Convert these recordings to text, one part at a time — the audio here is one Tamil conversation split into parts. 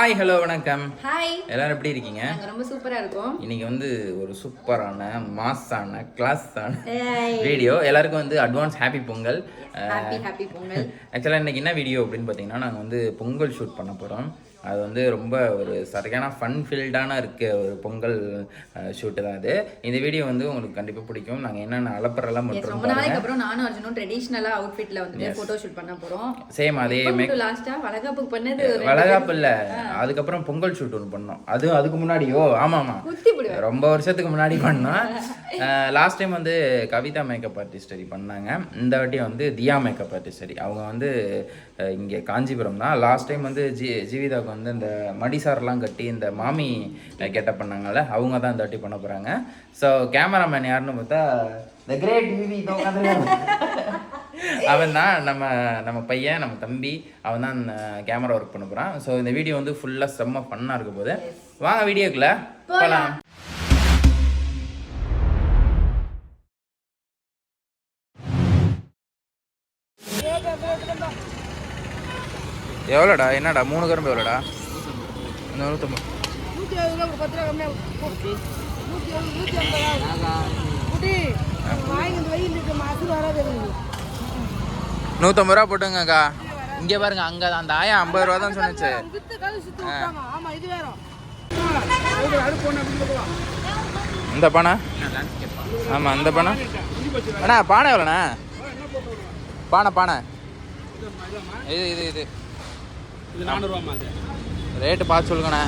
ஹாய் ஹலோ வணக்கம். ஹாய் எல்லாரும் எப்படி இருக்கீங்க? ரொம்ப சூப்பரா இருக்கோம். இன்னைக்கு வந்து ஒரு சூப்பரான மாஸான கிளாஸான. வீடியோ எல்லாருக்கும் வந்து advance happy Pongal. Happy happy Pongal. ஆக்சுவலாக இன்னைக்கு என்ன வீடியோ அப்படின்னு பார்த்தீங்கன்னா நாங்கள் வந்து பொங்கல் ஷூட் பண்ண போகிறோம் அது வந்து ரொம்ப ஒரு சரியான ஃபன் ஃபீல்டான இருக்க ஒரு பொங்கல் ஷூட்டு தான் இது இந்த வீடியோ வந்து உங்களுக்கு கண்டிப்பாக பிடிக்கும். நாங்கள் என்னென்ன அலப்பறெல்லாம் Yes, பண்ணுறோம் ரொம்ப நாளைக்கு அப்புறம் நானும் அர்ஜுனும் ட்ரெடிஷ்னலா அவுட்ஃபிட்ல வந்து போட்டோ ஷூட் பண்ண போறோம். சேம் அதே மே லாஸ்டா வளகாப்பு பண்ணது வளகாப்பு இல்லை. அதுக்கப்புறம் பொங்கல் ஷூட் ஒன்று பண்ணோம். அது அதுக்கு முன்னாடியோ? ஆமாம் ஆமாம் ரொம்ப வருஷத்துக்கு முன்னாடி பண்ணோம். லாஸ்ட் டைம் வந்து கவிதா மேக்கப் ஆர்டிஸ்டரி பண்ணாங்க. இந்த வாட்டி வந்து தியா மேக்கப் ஆர்டிஸ்டரி அவங்க வந்து இங்கே காஞ்சிபுரம் தான். லாஸ்ட் டைம் வந்து ஜி ஜீவிதாவுக்கு வந்து இந்த மடிசாரெலாம் கட்டி இந்த மாமி கெட்டப் பண்ணாங்கல்ல அவங்க தான் இந்த வாட்டி பண்ண போகிறாங்க ஸோ கேமராமேன் யாருன்னு பார்த்தா த கிரேட் விவி அவன் தான் நம்ம நம்ம பையன் நம்ம தம்பி அவன் தான் கேமரா ஒர்க் பண்ண போகிறான் ஸோ இந்த வீடியோ வந்து ஃபுல்லாக செம்ம ஃபன்னாக இருக்க போது வாங்க வீடியோக்குள்ள போகலாம் எவ்வளோடா? என்னடா? மூணு கரும்பு எவ்வளோடா? நூற்றம்பது ரூபா நூற்றம்பது ரூபா போட்டுங்கக்கா. இங்கே பாருங்க அங்கே அந்த ஆயா ஐம்பது ரூபா தான் சொன்னுச்சு. ஆமாம் இந்த பானை? ஆமாம் இந்த பானை. அண்ணா பானை எவ்வளோண்ணா? பானை பானை. இது இது இது. இது ரேட்டு பார்த்து சொல்லுங்கண்ணா.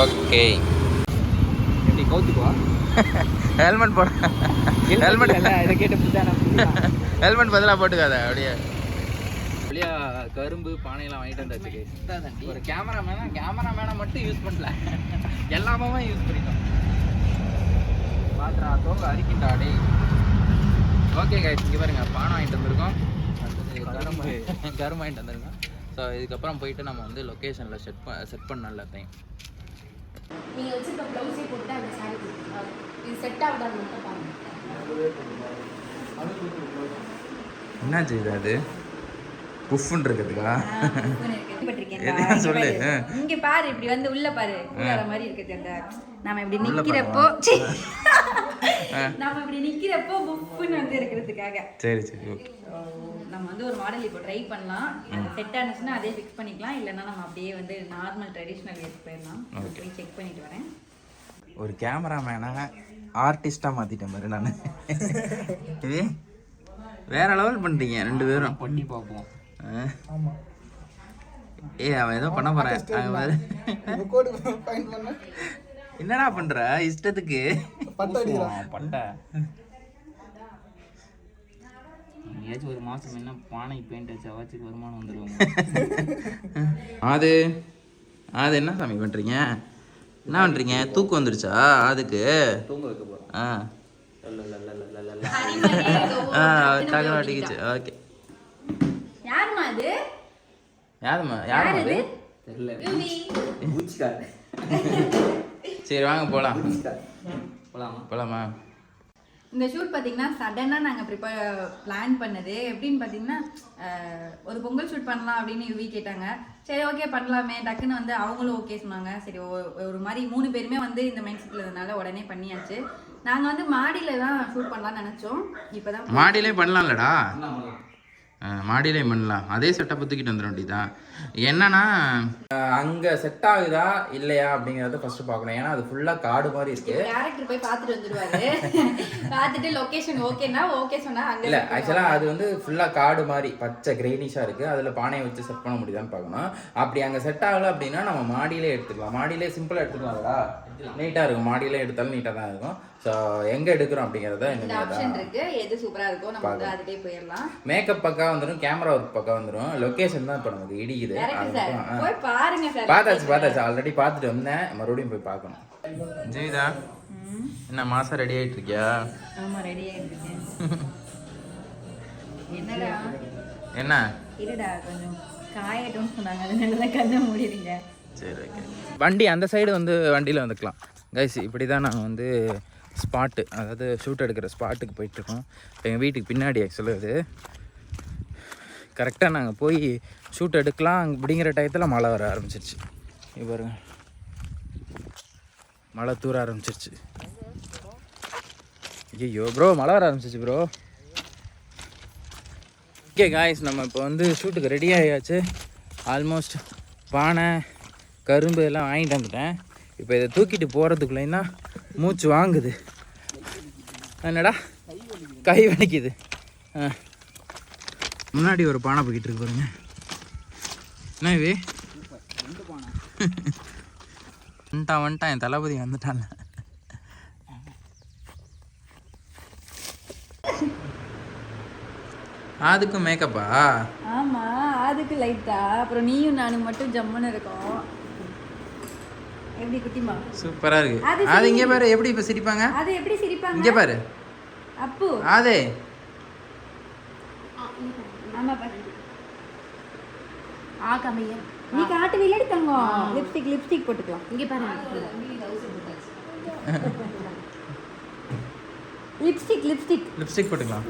ஓகே. எப்படி கவுத்துக்குவா? ஹெல்மெட் போட ஹெல்மெட் இல்லை இதை கேட்டு ஹெல்மெட் பதிலாக போட்டுக்காத அப்படியே. அப்படியே கரும்பு பானையெல்லாம் வாங்கிட்டு வந்தாச்சு. ஒரு கேமராமேனா கேமராமேனை மட்டும் யூஸ் பண்ணல. எல்லாமே யூஸ் பண்ணிட்டோம். பாத்ரா தோங்க அரிக்கிண்டா டேய் ஓகே கைஸ் இங்கே பாருங்க பானை வாங்கிட்டு வந்திருக்கோம். அடுத்தது கரும்பு கரும்பு. வாங்கிட்டு வந்திருக்கோம். ஸோ இதுக்கப்புறம் போயிட்டு நம்ம வந்து லொக்கேஷனில் செட் ப செட் பண்ண எல்லாத்தையும். நீங்க வச்சிருக்க ப்ளவுஸே போட்டு அந்த சாரி இது செட் ஆகுதான்னு மட்டும் பாருங்க. என்னாச்சு இது அது? புஃப்னு இருக்கிறதுக்கா கேள்விப்பட்டிருக்கேன். எதையா சொல்லு. இங்க பாரு இப்படி வந்து உள்ள பாரு. மாதிரி இருக்குது அந்த நாம இப்படி உள்ள நிக்கிறப்போ சீ. நாம இப்படி நிக்கிறப்போ புப்புன்னு வந்து இருக்கிறதுக்காக. சரி சரி ஓகே நம்ம வந்து ஒரு மாடல் இப்போ ட்ரை பண்ணலாம். செட் ஆனிச்சுன்னா அதே ஃபிக்ஸ் பண்ணிக்கலாம். இல்லைன்னா நம்ம அப்படியே வந்து நார்மல் ட்ரெடிஷ்னல் வேர்க்கு போயிடலாம். போய் செக் பண்ணிட்டு வரேன். ஒரு கேமராமேனை ஆர்டிஸ்டாக மாற்றிட்டேன் பாரு நான். இது வேற லெவல் பண்ணிட்டீங்க ரெண்டு பேரும். பண்ணி பார்ப்போம். ஏய் அவன் ஏதோ பண்ண போறான். அங்க பாரு. என்னடா பண்ற? இஷ்டத்துக்கு. பட்டை எங்கேயாச்சும் ஒரு மாதம் என்ன பானை பெயிண்ட் அடிச்சு அவாச்சுக்கு வருமானம் வந்துடுவாங்க அது அது என்ன சாமி பண்றீங்க? என்ன பண்றீங்க? தூக்கம் வந்துருச்சா அதுக்கு தூங்க வைக்க போகிறோம் ஆ. டக்குனு மாட்டிக்கிச்சு ஓகே. யாருமா அது? யாரும்மா? யாரும்மா அது? தெரியல. சரி வாங்க போலாம். போலாமா? போலாமா? இந்த ஷூட் பார்த்தீங்கன்னா சடனாக நாங்கள் ப்ரிப்பேர் பிளான் பண்ணது. எப்படின்னு பார்த்தீங்கன்னா ஒரு பொங்கல் ஷூட் பண்ணலாம் அப்படின்னு யூவி கேட்டாங்க. சரி ஓகே பண்ணலாமே. டக்குன்னு வந்து அவங்களும் ஓகே சொன்னாங்க. சரி ஒரு மாதிரி மூணு பேருமே வந்து இந்த மைண்ட் செட்டில் இருந்தனால உடனே பண்ணியாச்சு. நாங்கள் வந்து மாடியில் தான் ஷூட் பண்ணலாம்னு நினச்சோம். இப்போ தான் மாடியிலே பண்ணலாம்லடா. மாடியிலே பண்ணலாம் அதே செட்டப்பை தூக்கிட்டு வந்துட வேண்டியதான் என்னன்னா அங்கே செட் ஆகுதா இல்லையா அப்படிங்கிறத ஃபர்ஸ்ட் பார்க்கணும். ஏன்னா அது ஃபுல்லாக காடு மாதிரி இருக்கு. டேரக்டர் போய் பார்த்துட்டு வந்துருவாரு. பார்த்துட்டு லொகேஷன் ஓகேனா ஓகே சொன்னா அங்கே இல்லை ஆக்சுவலாக அது வந்து ஃபுல்லாக காடு மாதிரி பச்சை கிரெயினிஷாக இருக்குது அதில் பானையை வச்சு செட் பண்ண முடியுதான்னு பார்க்கணும். அப்படி அங்கே செட் ஆகலை அப்படின்னா நம்ம மாடியிலே எடுத்துக்கலாம். மாடியிலே சிம்பிளாக எடுத்துக்கலாம்டா நீட்டாக இருக்கும். மாடியிலே எடுத்தாலும் நீட்டாக தான் இருக்கும். ஸோ எங்கே எடுக்கிறோம் அப்படிங்கிறத ஆப்ஷன் இருக்கு. எது சூப்பரா இருக்கோ நம்ம வந்து அதுலயே போயிடலாம். மேக்கப் பக்கா வந்துடும் கேமரா ஒர்க் பக்கா வந்துடும் லொக்கேஷன் தான் இப்போ நமக்கு இடிக்குது. போய் பாருங்க சார் பார்த்தாச்சு பார்த்தாச்சு. ஆல்ரெடி பார்த்துட்டு வந்தேன். மறுபடியும் போய் பார்க்கணும். ஜெயிதா என்ன மாசம் ரெடி ஆயிட்டு இருக்கியா ஆமா ரெடி ஆயிட்டு என்னடா? என்ன? இருடா கொஞ்சம் காயட்டும்னு சொன்னாங்க. அதனால தான் கண்ணை மூடிடுங்க சரி ஓகே வண்டி அந்த சைடு வந்து வண்டியில் வந்துக்கலாம். கைஸ் இப்படி தான் நாங்கள் வந்து ஸ்பாட்டு அதாவது ஷூட் எடுக்கிற ஸ்பாட்டுக்கு போயிட்டுருக்கோம். எங்கள் வீட்டுக்கு பின்னாடி ஆக்சுவலாக அது கரெக்டாக நாங்கள் போய் ஷூட் எடுக்கலாம். அப்படிங்கிற டயத்தில் மழை வர ஆரம்பிச்சிருச்சு. இங்க மழை தூர ஆரம்பிச்சிருச்சு. ஐயோ ப்ரோ மழை வர ஆரம்பிச்சிச்சு ப்ரோ ஓகே காய்ஸ் நம்ம இப்போ வந்து ஷூட்டுக்கு ரெடி ஆகியாச்சு ஆல்மோஸ்ட் பானை கரும்பு எல்லாம் வாங்கிட்டு வந்துட்டேன். இப்போ இதை தூக்கிட்டு போகிறதுக்குள்ளேன்னா மூச்சு வாங்குது. என்னடா? கை வலிக்குது. ஆ. முன்னாடி ஒரு பானை போய்கிட்டு இருக்கு பாருங்க. என்ன இவே வந்துட்டான் வந்துட்டான். என் தளபதி வந்துட்டான்ல அதுக்கும் மேக்கப்பா ஆமா அதுக்கு லைட்டா அப்புறம் நீயும் நானும் மட்டும் ஜம்முன்னு இருக்கோம். எப்படி குட்டிமா? சூப்பரா இருக்கு. அது இங்கே பாரு எப்படி இப்போ சிரிப்பாங்க? அது எப்படி சிரிப்பாங்க? இங்கே பாரு. அப்பு. அதே ஆமா பாரு. ஆ கம்மியா. நீ காட்டு விளையாடி தங்கம். லிப்ஸ்டிக் லிப்ஸ்டிக் போட்டுக்கலாம். இங்க பாரு லிப்ஸ்டிக் லிப்ஸ்டிக் லிப்ஸ்டிக் போட்டுக்கலாம்.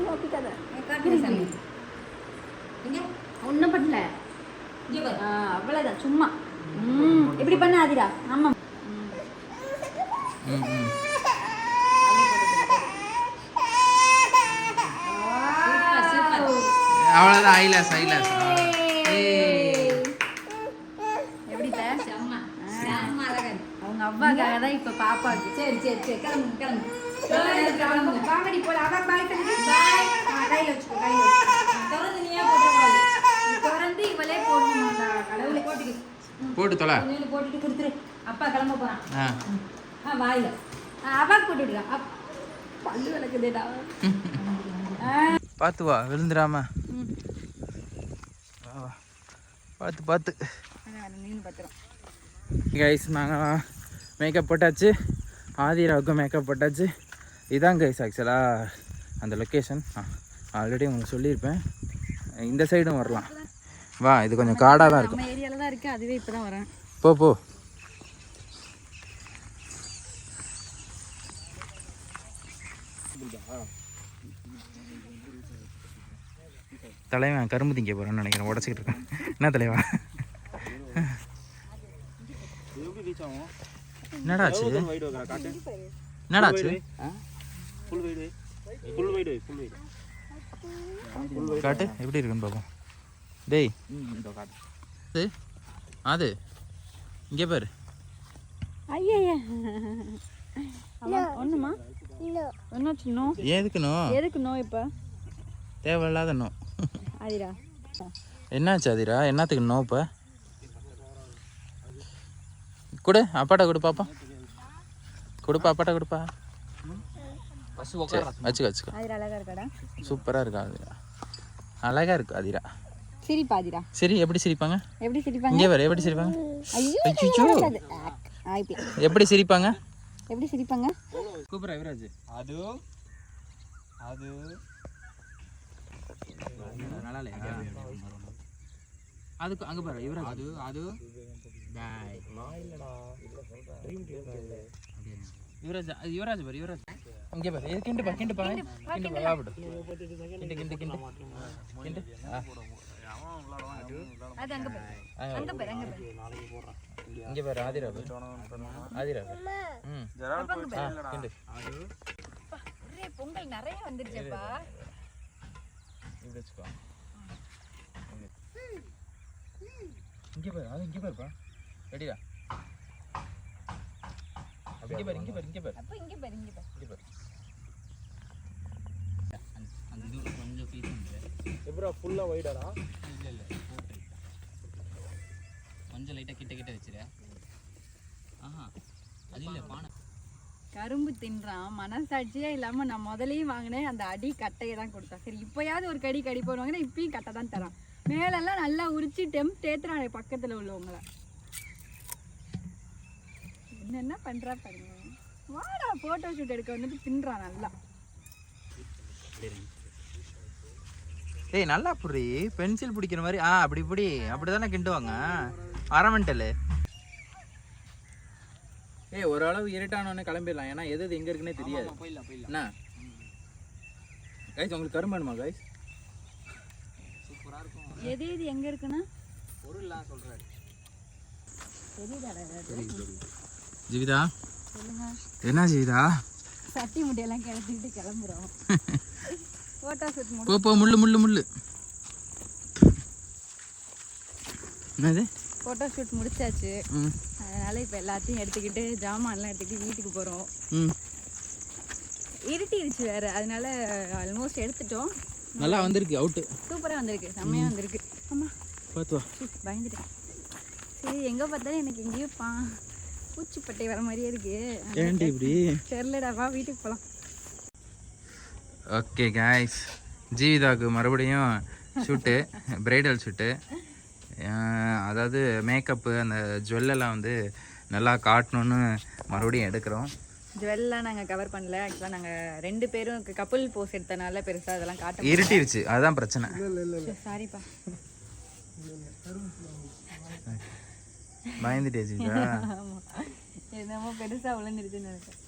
ஒன்றும் பண்ணல. ஆ, அவ்வளவுதான். சும்மா. இப்படி பண்ண ஆதிரா ஆமா அவ்வளோதான் ஐலாஸ் அவங்க அவ்வாக்காக தான் இப்ப பாப்பாக்கு. சரி சரி சரி. கிளம்பு கிளம்பு காமெடி போல. அவா பாய் பாய் கையில வச்சுக்கோ கையில வச்சுக்கோ. போட்டு தொலை. போட்டுட்டு கொடுத்துரு. அப்பா கிளம்ப போறான். ஆ. ஆ வாயில. அப்பா போட்டு விடுறா. அப் பல்லு விளக்குதேடா. பார்த்து வா விழுந்துடாம. பார்த்து பார்த்து. கைஸ் நாங்கள் மேக்கப் போட்டாச்சு. ஆதிராவுக்கும் மேக்கப் போட்டாச்சு. இதான் கைஸ் ஆக்சுவலாக அந்த லொக்கேஷன் ஆல்ரெடி உங்களுக்கு சொல்லியிருப்பேன். இந்த சைடும் வரலாம். வா இது கொஞ்சம் காடாக தான் இருக்கும். நம்ம ஏரியால தான் இருக்கு அதுவே இப்பதான் வரேன். போ போ. தலைவன் கரும்பு திங்க போகிறேன்னு நினைக்கிறேன் உடச்சிக்கிட்டு இருக்கேன். என்ன தலைவா? என்னடா ஆச்சு? என்னடா ஆச்சு? காட்டு எப்படி இருக்குன்னு பார்ப்போம் டேய். அது அது? இங்கே பாரு. ஐயா ஒண்ணுமா? என்னாச்சு நோ? எதுக்கு நோ? எதுக்கு நோ இப்ப? தேவையில்லாத நோ. ஆதிரா. என்னாச்சு அதிரா என்னத்துக்கு நோ இப்போ? கொடு அப்பாட்ட கொடு பாப்பா. கொடுப்பா அப்பாட்ட கொடுப்பா. வச்சுக்க வச்சுக்க. ஆதிரா அழகா இருக்காடா? சூப்பராக இருக்கா அதிரா அழகா இருக்கு அதிரா சிரிப்பா ஆதிரா சரி எப்படி சிரிப்பாங்க? எப்படி சிரிப்பாங்க? இங்கே பாரு எப்படி சிரிப்பாங்க? ஐயோ எப்படி சிரிப்பாங்க? எப்படி சிரிப்பாங்க? கூப்பிட்றா யுவராஜ். அது அது. நல்லா இல்லையா அதுக்கு அங்கே பாரு யுவராஜ். அது அது. பாய். யுவராஜ் யுவராஜ் பாரு யுவராஜ். இங்கே பாரு இது கிண்டு பா கிண்டு கிண்டு கிண்டு இங்கே பாரு ஆதிரா ஆதிரா ம். கிண்டு. பொங்கல் நிறைய வந்துருச்சேப்பா. இப்படி வச்சுக்கோ. இங்கே பாரு அது இங்கே பாருப்பா. ரெடிடா. இங்கே பாரு இங்கே பாரு இங்கே பாரு. அப்ப இங்க பாரு இங்க பாரு. இங்கே பாரு. அந்த இது கொஞ்சம் பீஸ் வந்து எப்படா ஃபுல்லாக வைடாடா இல்லை இல்லை போட்டு கொஞ்சம் லைட்டாக கிட்ட கிட்ட வச்சிரு. ஆஹா அது இல்லை பானை. கரும்பு தின்றான். மனசாட்சியே இல்லாம நான் முதலையும் வாங்கினேன். அந்த அடி கட்டையை தான் கொடுத்தான். சரி இப்போயாவது ஒரு கடி கடி போடுவாங்கன்னா இப்பயும் கட்டை தான் தரான். மேலெல்லாம் நல்லா உரிச்சு டெம்ப் தேத்துறான் பக்கத்துல உள்ளவங்கள. என்னென்ன பண்றா பாருங்க. வாடா போட்டோ ஷூட் எடுக்க வந்துட்டு தின்றான் நல்லா. ஏய் நல்லா புரி. பென்சில் பிடிக்கிற மாதிரி ஆ அப்படி இப்படி. அப்படி தானே கிண்டுவாங்க அரமண்டல் ஏய் ஓரளவு இருட்டானோடனே கிளம்பிடலாம். ஏன்னா எது எது எங்கே இருக்குன்னே தெரியாது. போயிடலாம் போயிடலாம். என்ன? கைஸ் உங்களுக்கு கரும்பு வேணுமா கைஸ் சூப்பராக இருக்கும். எது எது எங்க இருக்குன்னா? பொருள்லாம் சொல்கிறாரு ஜீவிதா? என்ன ஜீவிதா? சட்டி முட்டையெல்லாம் கிளப்பிட்டு கிளம்புறோம். ஃபோட்டோ ஷூட் போ போ முள்ளு முள்ளு முள்ளு. என்னது? ஃபோட்டோ ஷூட் முடிச்சாச்சு. அதனால இப்போ எல்லாத்தையும் எடுத்துக்கிட்டு ஜாமான்லாம் எடுத்துக்கிட்டு வீட்டுக்கு போகிறோம் இருட்டிருச்சு வேற. அதனால ஆல்மோஸ்ட் எடுத்துட்டோம். நல்லா வந்திருக்கு அவுட்டு சூப்பராக வந்திருக்கு. செம்மையாக வந்திருக்கு. ஆமா பார்த்து வா. பயந்துட்டேன். சரி எங்கே பார்த்தாலும் எனக்கு எங்கேயோ பா. பூச்சிப்பட்டை வர மாதிரியே இருக்கு. ஏன்டி இப்படி? தெரிலடா வா வீட்டுக்கு போகலாம் ஓகே காய்ஸ் ஜீவிதாவுக்கு மறுபடியும் ஷூட்டு பிரைடல் ஷூட்டு அதாவது மேக்கப்பு அந்த ஜுவல்லெல்லாம் வந்து நல்லா காட்டணுன்னு மறுபடியும் எடுக்கிறோம். ஜுவல்லாம் நாங்கள் கவர் பண்ணல. ஆக்சுவலாக நாங்கள் ரெண்டு பேரும் கப்புள் போஸ் எடுத்தனால பெருசாக அதெல்லாம் காட்ட இருட்டிருச்சு. அதுதான் பிரச்சனை. சாரிப்பா பயந்துட்டே ஆமாம் என்னமோ பெருசாக விழுந்துருச்சுன்னு நினைச்சேன்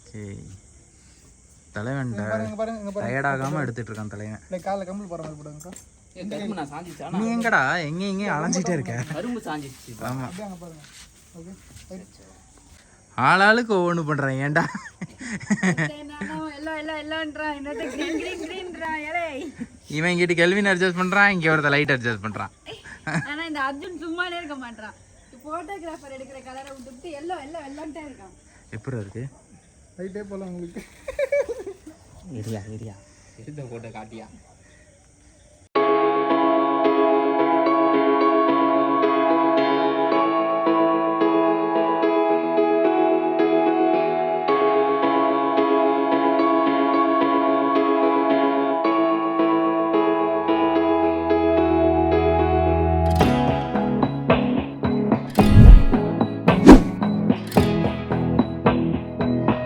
ஓகே தலைவன் டயர்டாகாமல் எடுத்துட்டு இருக்கான் தலைவன். இல்லை காலைல கம்பல் போகிற மாதிரி போடுங்கக்கா நீ எங்கடா? எங்க எங்கேயும் அலைஞ்சிட்டே இருக்க? ஆமா. ஆளாளுக்கு ஒவ்வொன்று பண்றேன் ஏன்டா? எல்லாம் எல்லாம் எல்லாம்ன்றான் இன்னொரு கிரீன் கிரீன் கிரீன்றான் ஏலே. இவன் இங்கிட்டு கெல்வின் அட்ஜஸ்ட் பண்றான் இங்க ஒருத்த லைட் அட்ஜஸ்ட் பண்றான். ஆனா இந்த அர்ஜுன் சும்மானே இருக்க மாட்டான் போட்டோகிராஃபர் எடுக்கிற கலரை விட்டுட்டு எல்லாம் எல்லாம் வெள்ளான்ட்டே இருக்கான். எப்படி இருக்கு? ரைட்டே போகலாம் உங்களுக்கு. இரியா இரியா எடுத்த போட்டோ காட்டியா?